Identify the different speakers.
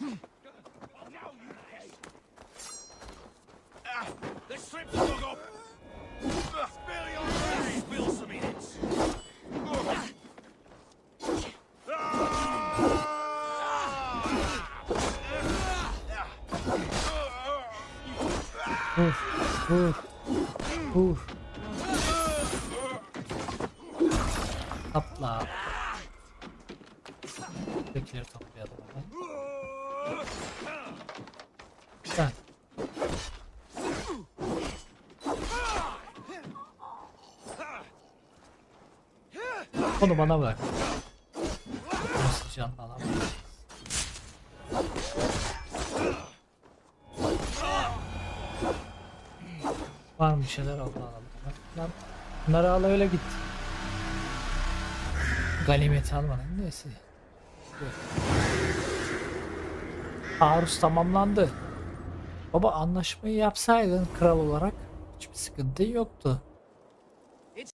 Speaker 1: The strip dog up. Spill your face. Spill some in it.
Speaker 2: Vur. Vur. Vur. Atla. Buradakileri toplayalım hemen. Güzel. Onu bana bırak. Nasıl canlı alamam. Var mı şeyler Allah alalım. Lan bunları al öyle git. Ganimeti almadım neyse. Taarruz tamamlandı. Baba anlaşmayı yapsaydın kral olarak hiçbir sıkıntı yoktu.